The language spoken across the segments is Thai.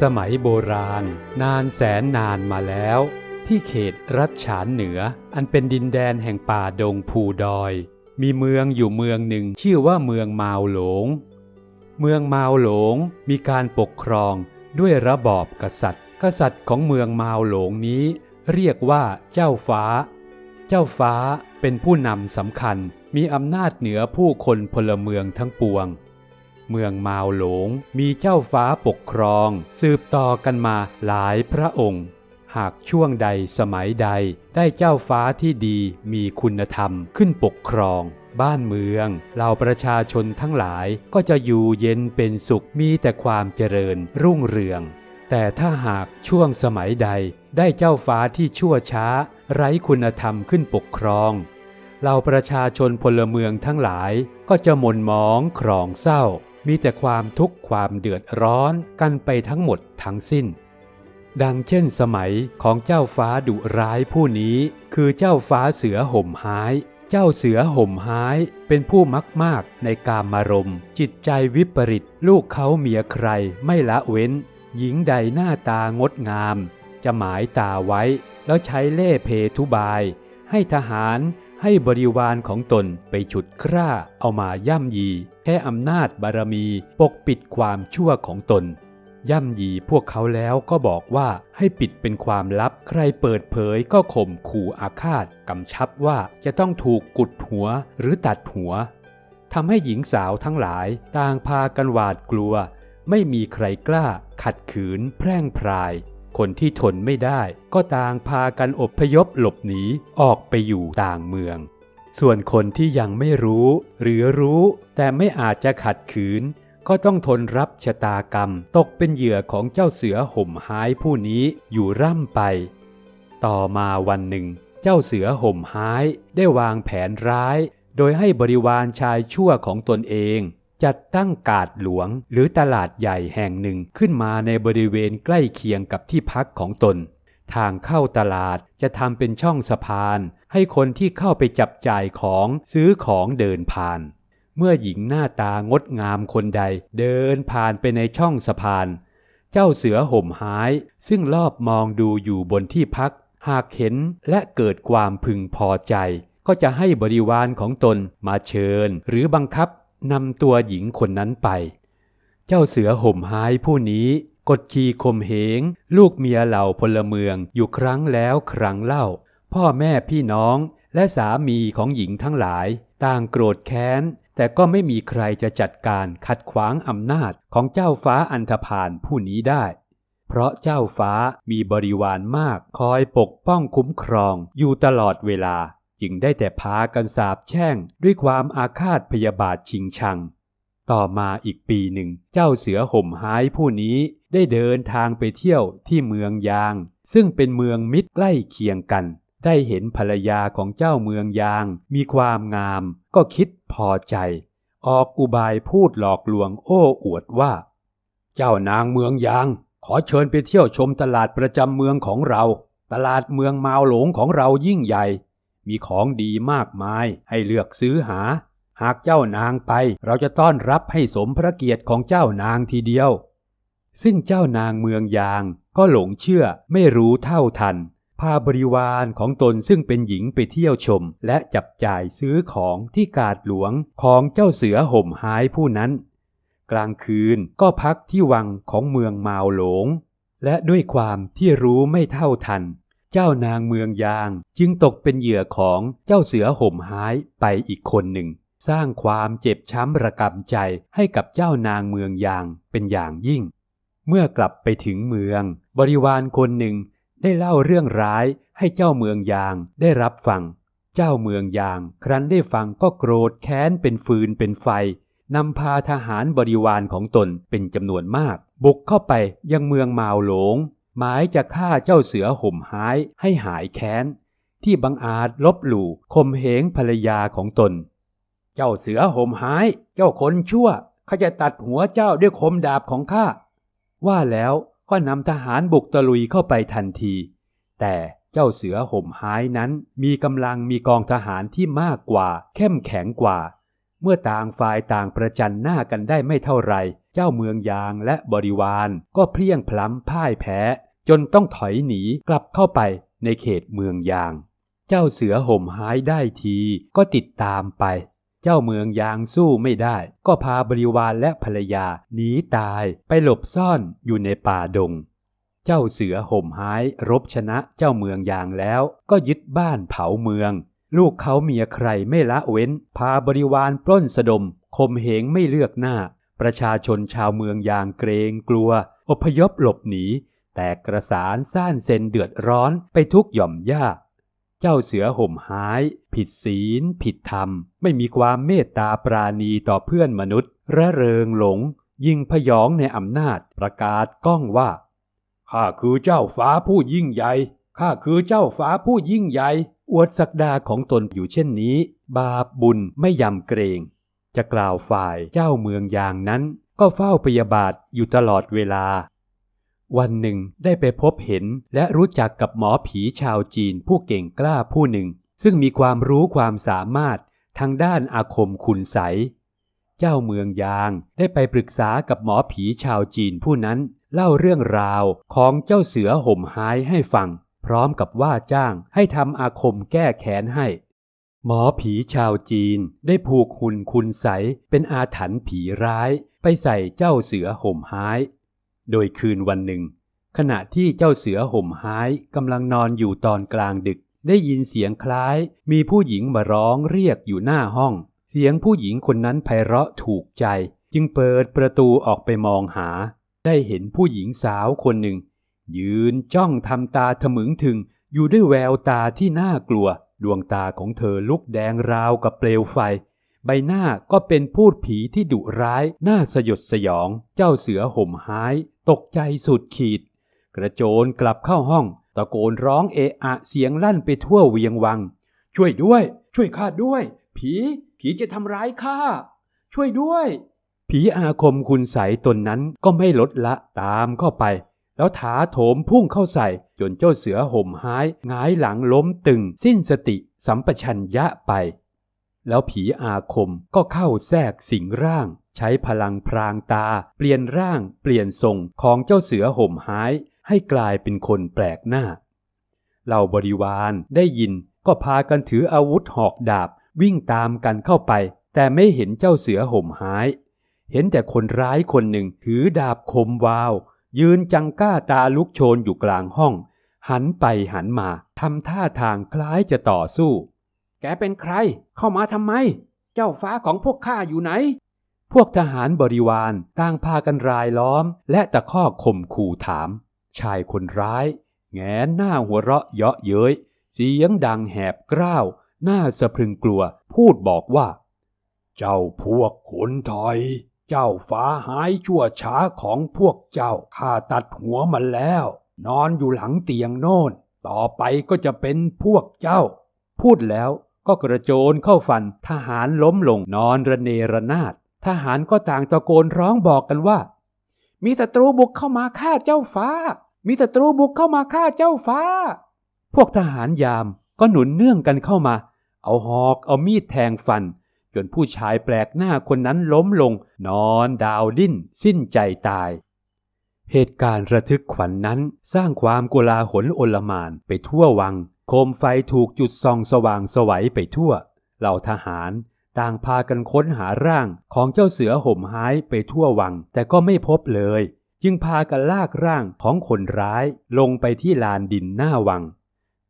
สมัยโบราณ นานแสนนานมาแล้ว ที่เขตรัชฉานเหนือ อันเป็นดินแดนแห่งป่าดงภูดอย มีเมืองอยู่เมืองหนึ่งชื่อว่าเมืองมาวหลง เมืองมาวหลงมีการปกครองด้วยระบอบกษัตริย์ กษัตริย์ของเมืองมาวหลงนี้ เรียกว่าเจ้าฟ้า เจ้าฟ้าเป็นผู้นำสำคัญมีอำนาจเหนือผู้คนพลเมืองทั้งปวง เมืองมาวหลงมีเจ้าฟ้าปกครอง สืบต่อกันมาหลายพระองค์ หากช่วงใดสมัยใดได้เจ้าฟ้าที่ดีมีคุณธรรมขึ้นปกครอง บ้านเมืองเหล่าประชาชนทั้งหลายก็จะอยู่เย็นเป็นสุขมีแต่ความเจริญรุ่งเรือง แต่ถ้าหากช่วงสมัยใดได้เจ้าฟ้าที่ชั่วช้า ไร้คุณธรรมขึ้นปกครองเหล่าประชาชนพลเมืองทั้งหลายก็จะหม่นหมองครองเศร้า มีแต่ความทุกข์ความเดือดร้อนกันไปทั้งหมดทั้งสิ้น ดังเช่นสมัยของเจ้าฟ้าดุร้ายผู้นี้ คือเจ้าฟ้าเสือห่มหาย เจ้าเสือห่มหายเป็นผู้มักมากในกามารมจิตใจวิปริตลูกเขาเมียใครไม่ละเว้น หญิงใดหน้าตางดงาม จะหมายตาไว้ แล้วใช้เล่เพทุบาย ให้ทหาร ให้บริวารของตนไปฉุดคร่าเอามาย่ำยี แค่อำนาจบารมีปกปิดความชั่วของตน ย่ำยีพวกเขาแล้วก็บอกว่าให้ปิดเป็นความลับ ใครเปิดเผยก็ข่มขู่อาฆาตกำชับว่าจะต้องถูกกุดหัวหรือตัดหัวทำให้หญิงสาวทั้งหลายต่างพากันหวาดกลัว ไม่มีใครกล้าขัดขืนแพร่งพราย คนที่ทนไม่ได้ ก็ต่างพากันอบพยพหลบหนีออกไปอยู่ต่างเมือง ส่วนคนที่ยังไม่รู้ หรือรู้แต่ไม่อาจจะขัดขืน ก็ต้องทนรับชะตากรรม ตกเป็นเหยื่อของเจ้าเสือห่มหายผู้นี้อยู่ร่ำไป ต่อมาวันหนึ่ง เจ้าเสือห่มหายได้วางแผนร้าย โดยให้บริวารชายชั่วของตนเอง จัดตั้งกาดหลวงหรือตลาดใหญ่แห่งหนึ่งขึ้นมาในบริเวณใกล้เคียงกับที่พักของตน ทางเข้าตลาดจะทำเป็นช่องสะพาน ให้คนที่เข้าไปจับจ่ายของซื้อของเดินผ่าน เมื่อหญิงหน้าตางดงามคนใดเดินผ่านไปในช่องสะพาน เจ้าเสือห่มหาย ซึ่งรอบมองดูอยู่บนที่พัก หากเห็นและเกิดความพึงพอใจ ก็จะให้บริวารของตนมาเชิญ หรือบังคับ นำตัวหญิงคนนั้นไป เจ้าเสือห่มหายผู้นี้กดขี่ข่มเหง ลูกเมียเหล่าพลเมืองอยู่ครั้งแล้วครั้งเล่า พ่อแม่พี่น้องและสามีของหญิงทั้งหลาย ต่างโกรธแค้น แต่ก็ไม่มีใครจะจัดการขัดขวางอำนาจของเจ้าฟ้าอันธพาลผู้นี้ได้ เพราะเจ้าฟ้ามีบริวารมากคอยปกป้องคุ้มครองอยู่ตลอดเวลา จึงได้แต่พากันสาบแช่งด้วยความอาฆาตพยาบาทชิงชัง ต่อมาอีกปีหนึ่งเจ้าเสือห่มหายผู้นี้ได้เดินทางไปเที่ยวที่เมืองยาง ซึ่งเป็นเมืองมิตรใกล้เคียงกัน ได้เห็นภรรยาของเจ้าเมืองยางมีความงาม ก็คิดพอใจ ออกอุบายพูดหลอกลวงโอ้อวดว่า เจ้านางเมืองยาง ขอเชิญไปเที่ยวชมตลาดประจำเมืองของเรา ตลาดเมืองมาวหลงของเรายิ่งใหญ่ มีของดีมากมายให้เลือกซื้อหา หากเจ้านางไปเราจะต้อนรับให้สมพระเกียรติของเจ้านางทีเดียว ซึ่งเจ้านางเมืองยางก็หลงเชื่อไม่รู้เท่าทัน พาบริวารของตนซึ่งเป็นหญิงไปเที่ยวชม และจับจ่ายซื้อของที่กาดหลวงของเจ้าเสือห่มหายผู้นั้น กลางคืนก็พักที่วังของเมืองมาวหลง และด้วยความที่รู้ไม่เท่าทัน เจ้านางเมืองยางจึงตกเป็นเหยื่อของเจ้าเสือห่มหายไปอีกคนหนึ่ง สร้างความเจ็บช้ำระกำใจให้กับเจ้านางเมืองยางเป็นอย่างยิ่ง เมื่อกลับไปถึงเมือง บริวารคนหนึ่งได้เล่าเรื่องร้ายให้เจ้าเมืองยางได้รับฟัง เจ้าเมืองยางครั้นได้ฟังก็โกรธแค้นเป็นฟืนเป็นไฟนำพาทหารบริวารของตนเป็นจำนวนมาก บุกเข้าไปยังเมืองมาวหลง หมายจะฆ่าเจ้าเสือห่มหายให้หายแค้น ที่บังอาจลบหลู่ข่มเหงภรรยาของตน เจ้าเสือห่มหาย เจ้าคนชั่วข้าจะตัดหัวเจ้าด้วยคมดาบของข้า ว่าแล้วก็นำทหารบุกตะลุยเข้าไปทันที แต่เจ้าเสือห่มหายนั้นมีกำลังมีกองทหารที่มากกว่า เข้มแข็งกว่า เมื่อต่างฝ่ายต่างประจันหน้ากันได้ไม่เท่าไหรเจ้าเมืองยางและบริวารก็เพลียงพล้ำพ่ายแพ้ จนต้องถอยหนีกลับเข้าไปในเขตเมืองยาง เจ้าเสือห่มหายได้ทีก็ติดตามไป เจ้าเมืองยางสู้ไม่ได้ ก็พาบริวารและภรรยาหนีตายไปหลบซ่อนอยู่ในป่าดง เจ้าเสือห่มหายรบชนะเจ้าเมืองยางแล้วก็ยึดบ้านเผาเมือง ลูกเขาเมียใครไม่ละเว้น พาบริวารปล้นสะดมข่มเหงไม่เลือกหน้า ประชาชนชาวเมืองยางเกรงกลัว อพยพหลบหนี แตกกระสานซ่านเซนเดือดร้อนไปทุกหย่อมย่าเจ้าเสือห่มหาย ผิดศีล ผิดธรรม ไม่มีความเมตตาปราณีต่อเพื่อนมนุษย์ ระเริงหลง ยิงพยองในอำนาจประกาศก้องว่า ข้าคือเจ้าฟ้าผู้ยิ่งใหญ่ ข้าคือเจ้าฟ้าผู้ยิ่งใหญ่ อวดศักดาของตนอยู่เช่นนี้ บาปบุญไม่ยำเกรง จะกล่าวฝ่ายเจ้าเมืองอย่างนั้น ก็เฝ้าพยาบาทอยู่ตลอดเวลา วันหนึ่งได้ไปพบเห็นและรู้จักกับหมอผีชาวจีนผู้เก่งกล้าผู้หนึ่ง ซึ่งมีความรู้ความสามารถทางด้านอาคมคุณใส เจ้าเมืองยางได้ไปปรึกษากับหมอผีชาวจีนผู้นั้น เล่าเรื่องราวของเจ้าเสือห่มหายให้ฟัง พร้อมกับว่าจ้างให้ทำอาคมแก้แค้นให้ หมอผีชาวจีนได้ผูกหุ่นคุณใสเป็นอาถรรพ์ผีร้าย ไปใส่เจ้าเสือห่มหาย โดยคืนวันหนึ่ง ขณะที่เจ้าเสือห่มหายกำลังนอนอยู่ตอนกลางดึก ได้ยินเสียงคล้าย มีผู้หญิงมาร้องเรียกอยู่หน้าห้อง เสียงผู้หญิงคนนั้นไพเราะถูกใจ จึงเปิดประตูออกไปมองหา ได้เห็นผู้หญิงสาวคนหนึ่ง ยืนจ้องทำตาถมึงถึง อยู่ด้วยแววตาที่น่ากลัว ดวงตาของเธอลุกแดงราวกับเปลวไฟใบหน้าก็เป็นพูดผีที่ดุร้าย น่าสยดสยอง เจ้าเสือห่มหาย ตกใจสุดขีด กระโจนกลับเข้าห้อง ตะโกนร้องเอะอะเสียงลั่นไปทั่วเวียงวัง ช่วยด้วย ช่วยข้าด้วย ผี ผีจะทำร้ายข้า ช่วยด้วย ผีอาคมคุณใสตนนั้นก็ไม่ลดละตามเข้าไป แล้วถาโถมพุ่งเข้าใส่ จนเจ้าเสือห่มหายงายหลังล้มตึง สิ้นสติสัมปชัญญะไป แล้วผีอาคมก็เข้าแทรกสิงร่าง ใช้พลังพรางตา เปลี่ยนร่างเปลี่ยนทรงของเจ้าเสือห่มหาย ให้กลายเป็นคนแปลกหน้าเหล่าบริวารได้ยินก็พากันถืออาวุธหอกดาบวิ่งตามกันเข้าไป แต่ไม่เห็นเจ้าเสือห่มหาย เห็นแต่คนร้ายคนหนึ่งถือดาบคมวาว ยืนจังก้าตาลุกโชนอยู่กลางห้อง หันไปหันมาทำท่าทางคล้ายจะต่อสู้ แกเป็นใคร เข้ามาทำไม เจ้าฟ้าของพวกข้าอยู่ไหน พวกทหารบริวารต่างพากันรายล้อม และตะคอกข่มขู่ถาม ชายคนร้าย แงนหน้าหัวเราะเยาะเย้ยเสียงดังแหบกร้าว หน้าสะพรึงกลัว พูดบอกว่า เจ้าพวกขนถอย เจ้าฟ้าหายชั่วช้าของพวกเจ้า ข้าตัดหัวมันแล้ว นอนอยู่หลังเตียงโน่น ต่อไปก็จะเป็นพวกเจ้า พูดแล้วก็กระโจนเข้าฟันทหารล้มลงนอนระเนระนาด ทหารก็ต่างตะโกนร้องบอกกันว่า มีศัตรูบุกเข้ามาฆ่าเจ้าฟ้า มีศัตรูบุกเข้ามาฆ่าเจ้าฟ้า พวกทหารยามก็หนุนเนื่องกันเข้ามา เอาหอกเอามีดแทงฟัน จนผู้ชายแปลกหน้าคนนั้นล้มลง นอนดาวดิ้น สิ้นใจตาย เหตุการณ์ระทึกขวัญนนั้นสร้างความกุลาหลโอลมานไปทั่ววัง โคมไฟถูกจุดส่องสว่างสวัยไปทั่ว เหล่าทหาร ต่างพากันค้นหาร่างของเจ้าเสือห่มหายไปทั่ววัง แต่ก็ไม่พบเลย จึงพากันลากร่างของคนร้ายลงไปที่ลานดินหน้าวัง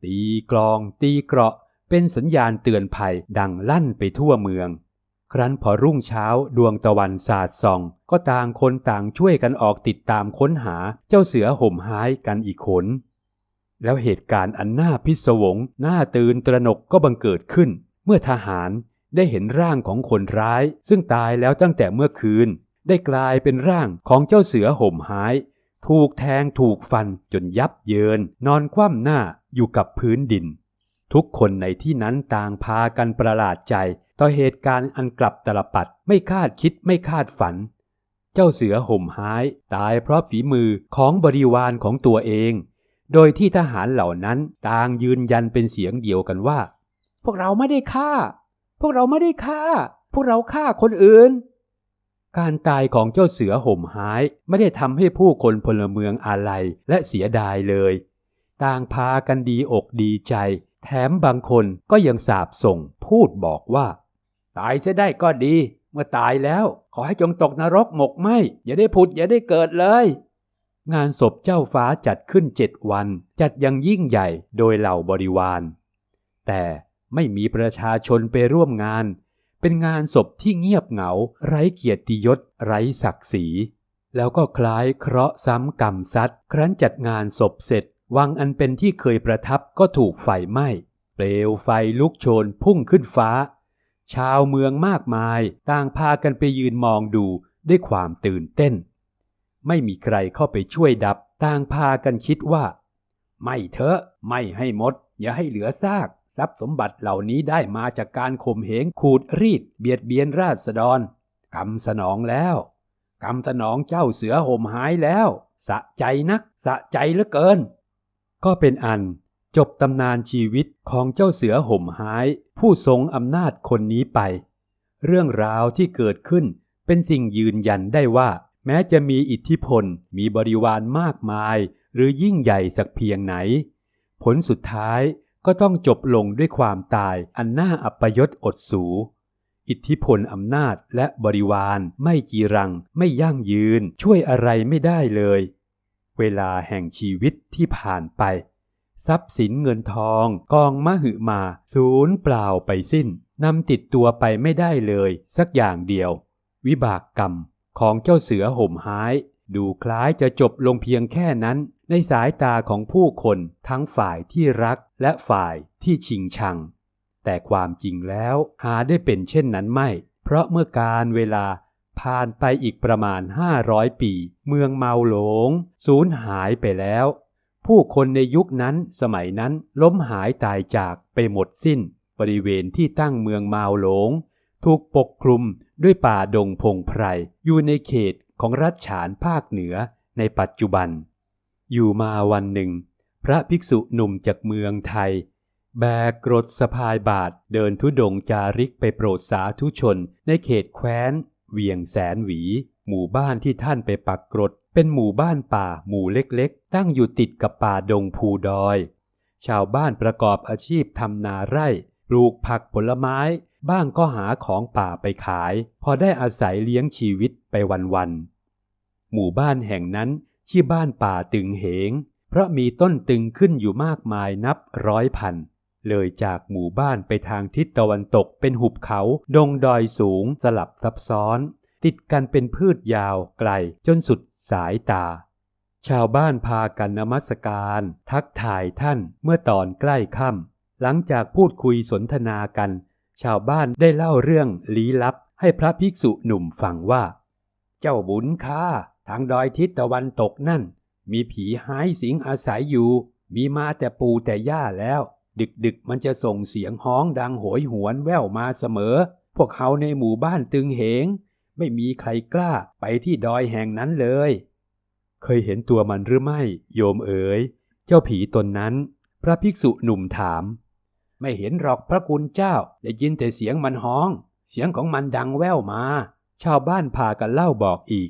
ตีกลอง ตีเกราะ เป็นสัญญาณเตือนภัยดังลั่นไปทั่วเมือง ครั้นพอรุ่งเช้าดวงตะวันสาดส่อง ก็ต่างคนต่างช่วยกันออกติดตามค้นหาเจ้าเสือห่มหายกันอีกคนแล้วเหตุการณ์อันน่าพิศวงน่าตื่นตระหนกก็บังเกิดขึ้น เมื่อทหาร ได้เห็นร่างของคนร้าย ซึ่งตายแล้วตั้งแต่เมื่อคืน ได้กลายเป็นร่างของเจ้าเสือห่มหาย ถูกแทงถูกฟันจนยับเยิน นอนคว่ำหน้าอยู่กับพื้นดิน ทุกคนในที่นั้นต่างพากันประหลาดใจ ต่อเหตุการณ์อันกลับตลปัดไม่คาดคิดไม่คาดฝัน เจ้าเสือห่มหาย ตายเพราะฝีมือของบริวารของตัวเอง โดยที่ทหารเหล่านั้นต่างยืนยันเป็นเสียงเดียวกันว่า พวกเราไม่ได้ฆ่า พวกเราไม่ได้ฆ่า พวกเราฆ่าคนอื่น การตายของเจ้าเสือห่มหายไม่ได้ทำให้ผู้คนพลเมืองอาลัยและเสียดายเลย ต่างพากันดีอกดีใจ แถมบางคนก็ยังสาบส่งพูดบอกว่า ตายเสียได้ก็ดี เมื่อตายแล้ว ขอให้จงตกนรกหมกไหมอย่าได้ผุดอย่าได้เกิดเลยงานศพเจ้าฟ้าจัดขึ้นเจ็ดวัน จัดยังยิ่งใหญ่โดยเหล่าบริวาร แต่ ไม่มีประชาชนไปร่วมงาน เป็นงานศพที่เงียบเหงา ไร้เกียรติยศ ไร้ศักดิ์ศรี แล้วก็คล้ายเคราะห์ซ้ำกรรมซัดครั้นจัดงานศพเสร็จ วังอันเป็นที่เคยประทับก็ถูกไฟไหม้ เปลวไฟลุกโชนพุ่งขึ้นฟ้า ชาวเมืองมากมายต่างพากันไปยืนมองดูด้วยความตื่นเต้น ไม่มีใครเข้าไปช่วยดับต่างพากันคิดว่า ไม่เถอะ ไม่ให้หมด อย่าให้เหลือซาก ทรัพย์สมบัติเหล่านี้ได้มาจากการข่มเหงขูดรีด เบียดเบียนราษฎร กรรมสนองแล้วกรรมสนองเจ้าเสือห่มหายแล้ว สะใจนัก สะใจเหลือเกิน ก็เป็นอันจบตำนานชีวิตของเจ้าเสือห่มหาย ผู้ทรงอำนาจคนนี้ไป เรื่องราวที่เกิดขึ้นเป็นสิ่งยืนยันได้ว่า แม้จะมีอิทธิพลมีบริวารมากมาย หรือยิ่งใหญ่สักเพียงไหน ผลสุดท้าย ก็ต้องจบลงด้วยความตายอันน่าอัปยศอดสู อิทธิพลอำนาจและบริวารไม่จีรัง ไม่ยั่งยืน ช่วยอะไรไม่ได้เลย เวลาแห่งชีวิตที่ผ่านไป ทรัพย์สินเงินทองกองมหึมาสูญเปล่าไปสิ้นนำติดตัวไปไม่ได้เลยสักอย่างเดียว วิบากกรรมของเจ้าเสือห่มหาย ดูคล้ายจะจบลงเพียงแค่นั้น ในสายตาของผู้คนทั้งฝ่ายที่รักและฝ่ายที่ชิงชัง แต่ความจริงแล้วหาได้เป็นเช่นนั้นไม่ เพราะเมื่อการเวลาผ่านไปอีกประมาณ 500 ปี เมืองเมาหลง สูญหายไปแล้ว ผู้คนในยุคนั้นสมัยนั้นล้มหายตายจากไปหมดสิ้น บริเวณที่ตั้งเมืองเมาหลง ถูกปกคลุมด้วยป่าดงพงไพรอยู่ในเขตของรัฐฉานภาคเหนือในปัจจุบัน อยู่มาวันหนึ่ง พระภิกษุหนุ่มจากเมืองไทย แบกกรดสะพายบาทเดินทุดงจาริกไปโปรดสาธุชน ในเขตแคว้น เวียงแสนหวี หมู่บ้านที่ท่านไปปักกรด เป็นหมู่บ้านป่าหมู่เล็กๆ ตั้งอยู่ติดกับป่าดงภูดอย ชาวบ้านประกอบอาชีพทำนาไร่ ปลูกผักผลไม้ บ้างก็หาของป่าไปขาย พอได้อาศัยเลี้ยงชีวิตไปวันๆหมู่บ้านแห่งนั้น ชื่บ้านป่าตึงเหง เพราะมีต้นตึงขึ้นอยู่มากมายนับร้อยพัน เลยจากหมู่บ้านไปทางทิศตะวันตกเป็นหุบเขา ดงดอยสูงสลับซับซ้อน ติดกันเป็นพืชยาวไกลจนสุดสายตา ชาวบ้านพากันนมัสการ ทักทายท่านเมื่อตอนใกล้ค่ำหลังจากพูดคุยสนทนากัน ชาวบ้านได้เล่าเรื่องลี้ลับให้พระภิกษุหนุ่มฟังว่า เจ้าบุญค่า ทางดอยทิศตะวันตกนั่น มีผีหายสิงอาศัยอยู่ มีมาแต่ปูแต่ย่าแล้ว ดึกดึกมันจะส่งเสียงฮ้องดังโหยหวนแว่วมาเสมอ พวกเขาในหมู่บ้านตึงเหง ไม่มีใครกล้าไปที่ดอยแห่งนั้นเลย เคยเห็นตัวมันหรือไม่ โยมเอ๋ย เจ้าผีตนนั้น พระภิกษุหนุ่มถาม ไม่เห็นหรอกพระคุณเจ้า ได้ยินแต่เสียงมันฮ้อง เสียงของมันดังแว่วมา ชาวบ้านพากันเล่าบอกอีก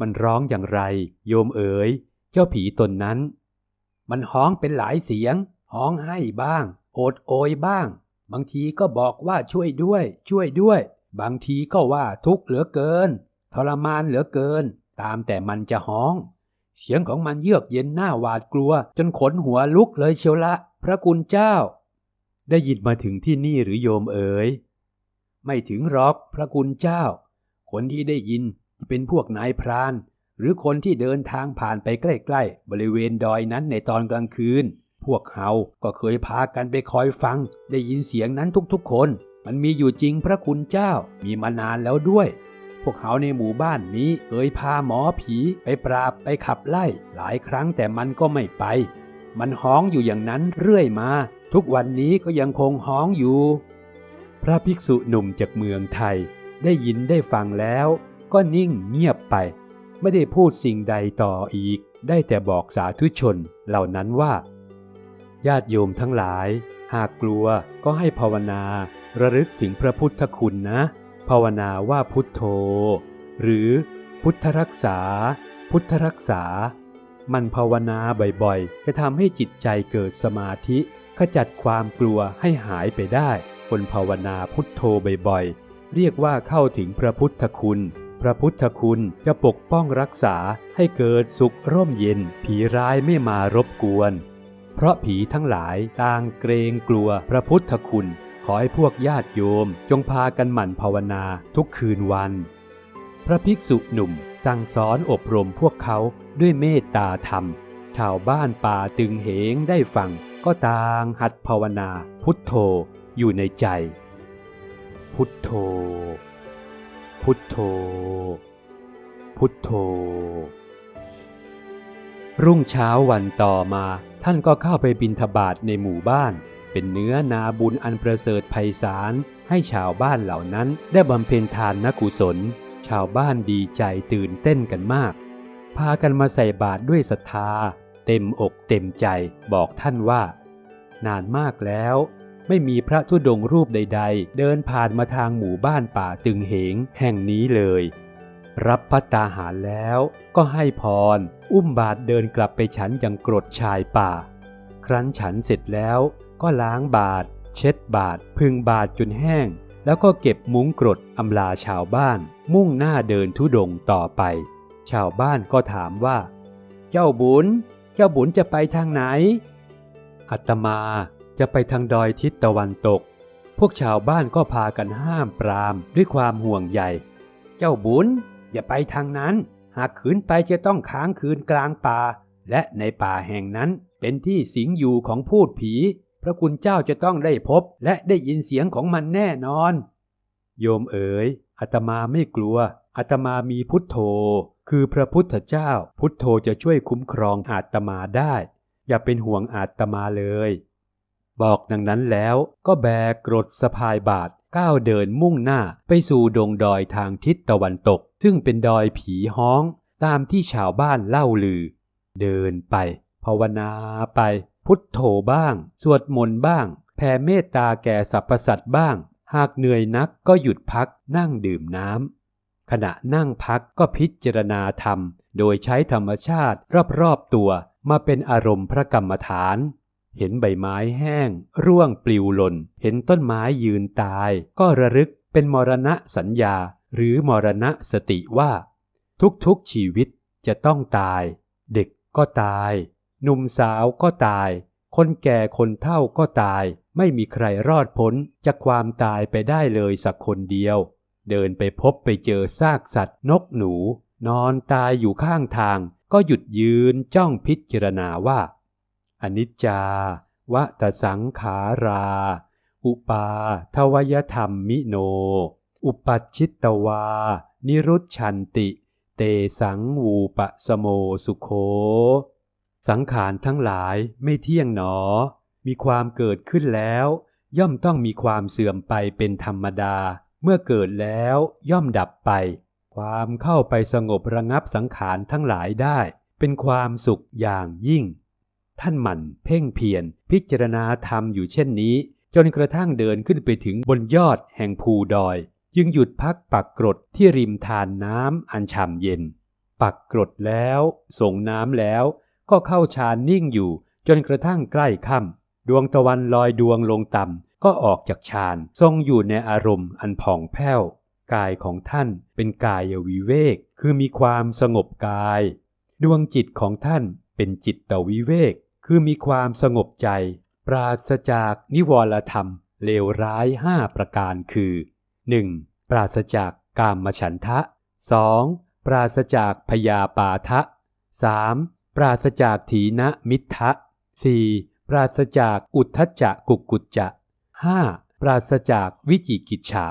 มันร้องอย่างไร โยมเอ๋ย เจ้าผีตนนั้น มันฮ้องเป็นหลายเสียงฮ้องให้บ้าง โอดโอยบ้าง บางทีก็บอกว่าช่วยด้วย ช่วยด้วย บางทีก็ว่าทุกข์เหลือเกิน ทรมานเหลือเกิน ตามแต่มันจะฮ้อง เสียงของมันเยือกเย็นหน้าหวาดกลัว จนขนหัวลุกเลยเชียวละ พระคุณเจ้า ได้ยินมาถึงที่นี่หรือโยมเอ๋ยไม่ถึงหรอกพระคุณเจ้า คนที่ได้ยิน เป็นพวกนายพราน หรือคนที่เดินทางผ่านไปใกล้ๆ บริเวณดอยนั้นในตอนกลางคืน พวกเขาก็เคยพากันไปคอยฟัง ได้ยินเสียงนั้นทุกๆ คน มันมีอยู่จริงพระคุณเจ้า มีมานานแล้วด้วย พวกเขาในหมู่บ้านนี้เคยพาหมอผีไปปราบไปขับไล่ หลายครั้งแต่มันก็ไม่ไป มันฮ้องอยู่อย่างนั้นเรื่อยมา ทุกวันนี้ก็ยังคงฮ้องอยู่ พระภิกษุหนุ่มจากเมืองไทยได้ยินได้ฟังแล้ว ก็นิ่งเงียบไป ไม่ได้พูดสิ่งใดต่ออีก ได้แต่บอกสาธุชนเหล่านั้นว่า ญาติโยมทั้งหลาย หากกลัวก็ให้ภาวนา ระลึกถึงพระพุทธคุณนะ ภาวนาว่าพุทโธ หรือพุทธรักษา พุทธรักษา มันภาวนาบ่อยๆ จะทำให้จิตใจเกิดสมาธิขจัดความกลัวให้หายไปได้ คนภาวนาพุทโธบ่อยๆ เรียกว่าเข้าถึงพระพุทธคุณ พระพุทธคุณจะปกป้องรักษาให้เกิดสุขร่มเย็น ผีร้ายไม่มารบกวน เพราะผีทั้งหลายต่างเกรงกลัวพระพุทธคุณ ขอให้พวกญาติโยม จงพากันหมั่นภาวนาทุกคืนวัน พระภิกษุหนุ่มสั่งสอนอบรมพวกเขาด้วยเมตตาธรรม ชาวบ้านป่าตึงเหงได้ฟังก็ต่างหัดภาวนาพุทโธอยู่ในใจ พุทโธ พุทโธ พุทโธ รุ่งเช้าวันต่อมาท่านก็เข้าไปบินทบาทในหมู่บ้าน เป็นเนื้อนาบุญอันประเสริฐไพศาลให้ชาวบ้านเหล่านั้นได้บำเพ็ญทานนกุศล ชาวบ้านดีใจตื่นเต้นกันมาก พากันมาใส่บาตรด้วยศรัทธา เต็มอกเต็มใจบอกท่านว่า นานมากแล้ว ไม่มีพระธุดงค์รูปใด ๆ เดินผ่านมาทางหมู่บ้านป่าตึงเหงแห่งนี้เลย รับพัตตาหารแล้วก็ให้พร อุ้มบาทเดินกลับไปฉันยังกรดชายป่า ครั้นฉันเสร็จแล้วก็ล้างบาท เช็ดบาท พึงบาทจนแห้ง แล้วก็เก็บมุ้งกรดอำลาชาวบ้าน มุ่งหน้าเดินทุดงค์ต่อไป ชาวบ้านก็ถามว่า เจ้าบุญ เจ้าบุญจะไปทางไหนอัตมา จะไปทางดอยทิศตะวันตก พวกชาวบ้านก็พากันห้ามปรามด้วยความห่วงใย เจ้าบุญอย่าไปทางนั้น หากขืนไปจะต้องค้างคืนกลางป่า และในป่าแห่งนั้นเป็นที่สิงอยู่ของพูดผี พระคุณเจ้าจะต้องได้พบและได้ยินเสียงของมันแน่นอน โยมเอ๋ยอาตมาไม่กลัวอาตมามีพุทโธ คือพระพุทธเจ้า พุทโธจะช่วยคุ้มครองอาตมาได้ อย่าเป็นห่วงอาตมาเลย บอกดังนั้นแล้วก็แบกกรดสะพายบาทก้าวเดินมุ่งหน้าไปสู่ดงดอยทางทิศตะวันตก ซึ่งเป็นดอยผีฮ้องตามที่ชาวบ้านเล่าลือ เดินไป ภาวนาไป พุทโธบ้าง สวดมนต์บ้าง แผ่เมตตาแก่สรรพสัตว์บ้าง หากเหนื่อยนักก็หยุดพักนั่งดื่มน้ำขณะนั่งพักก็พิจารณาธรรม โดยใช้ธรรมชาติรอบๆตัวมาเป็นอารมณ์พระกรรมฐาน เห็นใบไม้แห้ง ร่วงปลิวหล่น เห็นต้นไม้ยืนตาย ก็ระลึกเป็นมรณะสัญญา หรือมรณะสติว่า ทุกๆชีวิตจะต้องตาย เด็กก็ตาย หนุ่มสาวก็ตาย คนแก่คนเฒ่าก็ตาย ไม่มีใครรอดพ้นจากความตายไปได้เลยสักคนเดียว เดินไปพบไปเจอซากสัตว์นกหนู นอนตายอยู่ข้างทาง ก็หยุดยืนจ้องพิจารณาว่า อนิจจาวะตสังขารา อุปาทวยธรรมมิโน อุปัชิตตวา นิรุชชันติ เตสังวูปะสโมสุโค สังขารทั้งหลายไม่เที่ยงหนอ มีความเกิดขึ้นแล้ว ย่อมต้องมีความเสื่อมไปเป็นธรรมดา เมื่อเกิดแล้วย่อมดับไป ความเข้าไปสงบระงับสังขารทั้งหลายได้ เป็นความสุขอย่างยิ่ง ท่านหมั่นเพ่งเพียรพิจารณาธรรมอยู่เช่นนี้ จนกระทั่งเดินขึ้นไปถึงบนยอดแห่งภูดอย จึงหยุดพักปักกรดที่ริมทานน้ำอันฉ่ำเย็น ปักกรดแล้วส่งน้ำแล้ว ก็เข้าฌานนิ่งอยู่ จนกระทั่งใกล้ค่ำดวงตะวันลอยดวงลงต่ำก็ออกจากฌานทรงอยู่ในอารมณ์อันผ่องแผ้วกายของท่านเป็นกายวิเวก คือมีความสงบกาย ดวงจิตของท่านเป็นจิตตวิเวก คือมีความสงบใจ ปราศจากนิวรธรรม เลวร้ายห้าประการคือ 1. ปราศจากกามฉันทะ 2. ปราศจากพยาปาทะ 3. ปราศจากถีนมิทะ 4. ปราศจากอุทธจักกุกกุจจะ 5. ปราศจากวิจิกิจฉา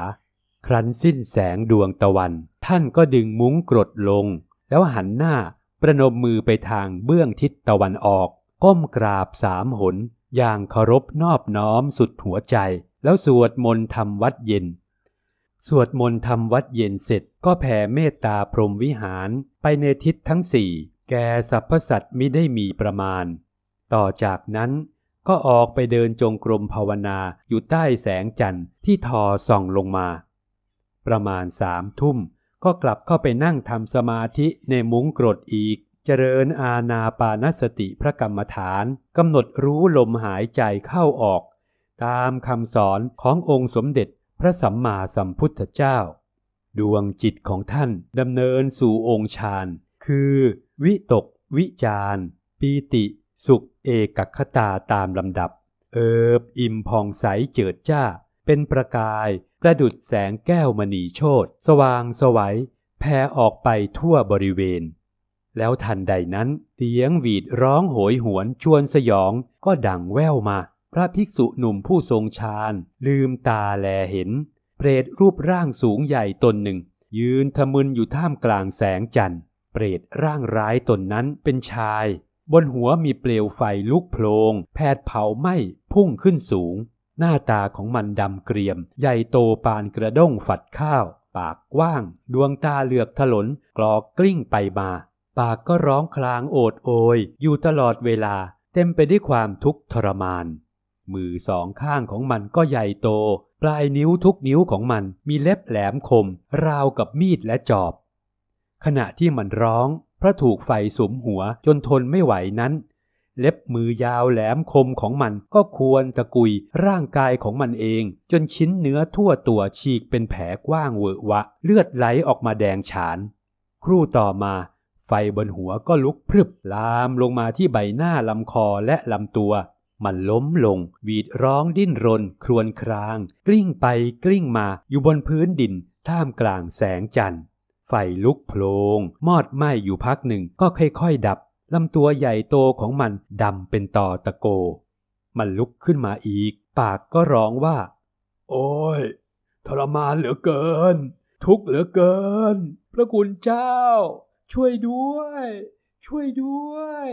ครั้นสิ้นแสงดวงตะวัน ท่านก็ดึงมุ้งกรดลง แล้วหันหน้าประนมมือไปทางเบื้องทิศตะวันออก ก้มกราบสามหน อย่างเคารพนอบน้อมสุดหัวใจ แล้วสวดมนต์ทำวัดเย็น สวดมนต์ทำวัดเย็นเสร็จก็แผ่เมตตาพรหมวิหารไปในทิศทั้งสี่แก่สรรพสัตว์มิได้มีประมาณ ต่อจากนั้นก็ออกไปเดินจงกรมภาวนาอยู่ใต้แสงจันทร์ที่ทอส่องลงมา ประมาณสามทุ่มก็กลับเข้าไปนั่งทำสมาธิในมุ้งกรดอีก เจริญอาณาปานสติพระกรรมฐานกำหนดรู้ลมหายใจเข้าออก ตามคำสอนขององค์สมเด็จพระสัมมาสัมพุทธเจ้า ดวงจิตของท่านดำเนินสู่องค์ฌานคือ วิตก วิจารปีติ สุขเอกคตาตามลำดับ เอิบอิ่มผ่องใสเจิดจ้า เป็นประกาย ประดุดแสงแก้วมณีโชตสว่างสวัยแผ่ออกไปทั่วบริเวณ แล้วทันใดนั้นเสียงหวีดร้องโหยหวนชวนสยองก็ดังแว่วมา พระภิกษุหนุ่มผู้ทรงฌานลืมตาแลเห็น เปรตรูปร่างสูงใหญ่ตนหนึ่ง ยืนทะมึนอยู่ท่ามกลางแสงจันทร์ เปรตร่างร้ายตนนั้นเป็นชาย บนหัวมีเปลวไฟลุกโพลงแผดเผาไหม้พุ่งขึ้นสูง หน้าตาของมันดำเกรียม ใหญ่โตปานกระด้งฝัดข้าว ปากกว้าง ดวงตาเหลือกถลนกรอกกลิ้งไปมา ปากก็ร้องคลางโอดโอย อยู่ตลอดเวลา เต็มไปด้วยความทุกข์ทรมาน มือสองข้างของมันก็ใหญ่โต ปลายนิ้วทุกนิ้วของมันมีเล็บแหลมคม ราวกับมีดและจอบ ขณะที่มันร้องเพราะถูกไฟสุมหัวจนทนไม่ไหวนั้น เล็บมือยาวแหลมคมของมันก็ควรตะกุยร่างกายของมันเอง จนชิ้นเนื้อทั่วตัวฉีกเป็นแผลกว้างเวอะวะ เลือดไหลออกมาแดงฉาน ครู่ต่อมา ไฟบนหัวก็ลุกพรึบลามลงมาที่ใบหน้าลำคอและลำตัว มันล้มลง หวีดร้องดิ้นรน ครวญคราง กลิ้งไปกลิ้งมาอยู่บนพื้นดิน ท่ามกลางแสงจันทร์ ไฟลุกโพลง มอดไหม้อยู่พักหนึ่งก็ค่อยๆ ดับลำตัวใหญ่โตของมันดำเป็นตอตะโก มันลุกขึ้นมาอีก ปากก็ร้องว่า โอ้ย ทรมานเหลือเกิน ทุกข์เหลือเกิน พระคุณเจ้า ช่วยด้วย ช่วยด้วย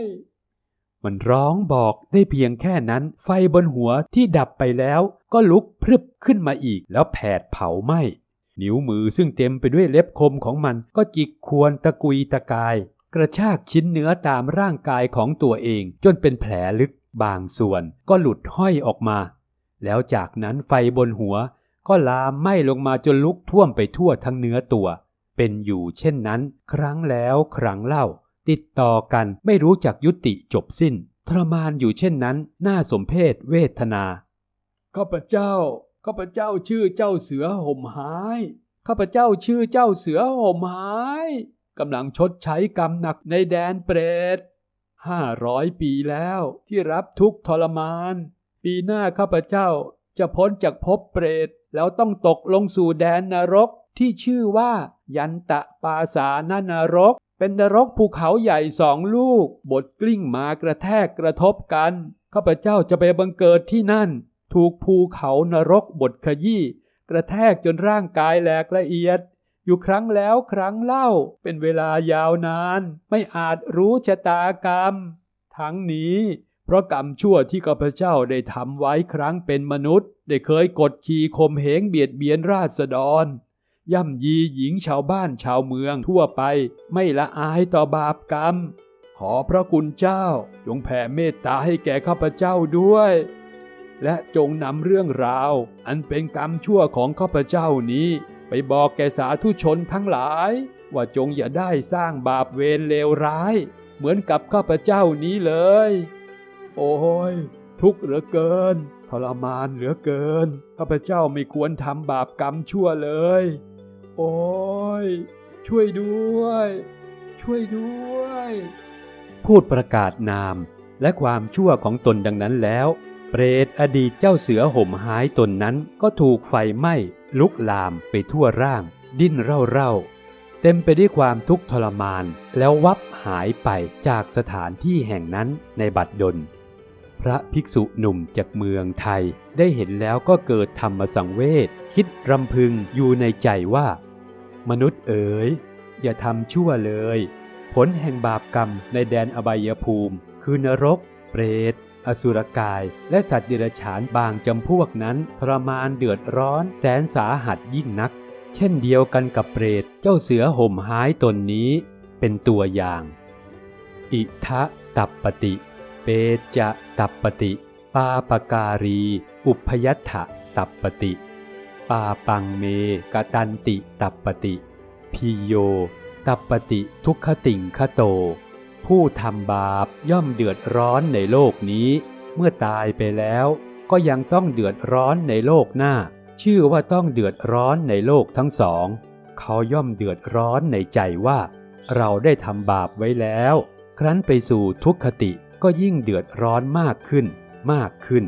มันร้องบอกได้เพียงแค่นั้น ไฟบนหัวที่ดับไปแล้ว ก็ลุกพรึบขึ้นมาอีก แล้วแผดเผาไหม้นิ้วมือซึ่งเต็มไปด้วยเล็บคมของมันก็จิกควรตะกุยตะกาย กระชากชิ้นเนื้อตามร่างกายของตัวเอง จนเป็นแผลลึกบางส่วนก็หลุดห้อยออกมา แล้วจากนั้นไฟบนหัวก็ลามไหม้ลงมาจนลุกท่วมไปทั่วทั้งเนื้อตัว เป็นอยู่เช่นนั้น ครั้งแล้วครั้งเล่า ติดต่อกันไม่รู้จักยุติจบสิ้น ทรมานอยู่เช่นนั้น น่าสมเพศเวทนาข้าพเจ้าข้าพเจ้าชื่อเจ้าเสือห่มหายข้าพเจ้าชื่อเจ้าเสือห่มหายกำลังชดใช้กรรมหนักในแดนเปรตห้าร้อยปีแล้วที่รับทุกทรมาน ปีหน้าข้าพเจ้าจะพ้นจากภพเปรต แล้วต้องตกลงสู่แดนนรก ที่ชื่อว่า ยันตะปาสานนรก เป็นนรกภูเขาใหญ่สองลูก บดกลิ้งมากระแทกกระทบกัน ข้าพเจ้าจะไปบังเกิดที่นั่น ถูกภูเขานรกบดขยี้กระแทกจนร่างกายแหลกละเอียด อยู่ครั้งแล้วครั้งเล่าเป็นเวลายาวนาน ไม่อาจรู้ชะตากรรม ทั้งนี้เพราะกรรมชั่วที่ข้าพเจ้าได้ทำไว้ครั้งเป็นมนุษย์ ได้เคยกดขี่ข่มเหงเบียดเบียนราษฎร ย่ำยีหญิงชาวบ้านชาวเมืองทั่วไปไม่ละอายต่อบาปกรรม ขอพระคุณเจ้าจงแผ่เมตตาให้แก่ข้าพเจ้าด้วย และจงนำเรื่องราว อันเป็นกรรมชั่วของข้าพเจ้านี้ ไปบอกแก่สาธุชนทั้งหลาย ว่าจงอย่าได้สร้างบาปเวรเลวร้าย เหมือนกับข้าพเจ้านี้เลย โอ้ยทุกข์เหลือเกินทรมานเหลือเกิน ข้าพเจ้าไม่ควรทำบาปกรรมชั่วเลย โอ้ย ช่วยด้วย ช่วยด้วย พูดประกาศนามและความชั่วของตนดังนั้นแล้ว เปรตอดีตเจ้าเสือห่มหายตนนั้นก็ถูกไฟไหม้ลุกลามไปทั่วร่าง ดิ้นเร่าๆ เต็มไปด้วยความทุกข์ทรมาน แล้ววับหายไปจากสถานที่แห่งนั้นในบัดดล พระภิกษุหนุ่มจากเมืองไทย ได้เห็นแล้วก็เกิดธรรมสังเวชคิดรำพึงอยู่ในใจว่า มนุษย์เอ๋ย อย่าทำชั่วเลย ผลแห่งบาปกรรมในแดนอบายภูมิ คือนรก เปรต อสุรกาย และสัตว์เดรัจฉานบางจำพวกนั้นทรมานเดือดร้อนแสนสาหัสยิ่งนัก เช่นเดียวกันกับเปรตเจ้าเสือห่มหายตนนี้ เป็นตัวอย่าง อิทะตัปปติ เปจะตัปปติ ปาปการี อุพยัตถะตัปปติ ปาปังเมกตันติตัปปติพิโย ตัปปติทุกขติงคโต ผู้ทำบาปย่อมเดือดร้อนในโลกนี้ เมื่อตายไปแล้วก็ยังต้องเดือดร้อนในโลกหน้า ชื่อว่าต้องเดือดร้อนในโลกทั้งสอง เขาย่อมเดือดร้อนในใจว่า เราได้ทำบาปไว้แล้ว ครั้นไปสู่ทุกขติ ก็ยิ่งเดือดร้อนมากขึ้น มากขึ้น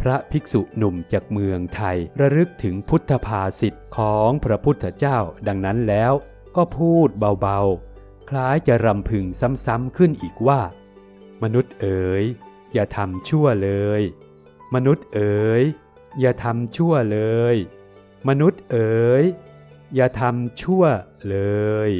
พระภิกษุหนุ่มจากเมืองไทยระลึกถึงพุทธภาษิตของพระพุทธเจ้าดังนั้นแล้ว ก็พูดเบาๆ คล้ายจะรำพึงซ้ำๆขึ้นอีกว่า มนุษย์เอ๋ย อย่าทำชั่วเลย มนุษย์เอ๋ย อย่าทำชั่วเลย มนุษย์เอ๋ย อย่าทำชั่วเลย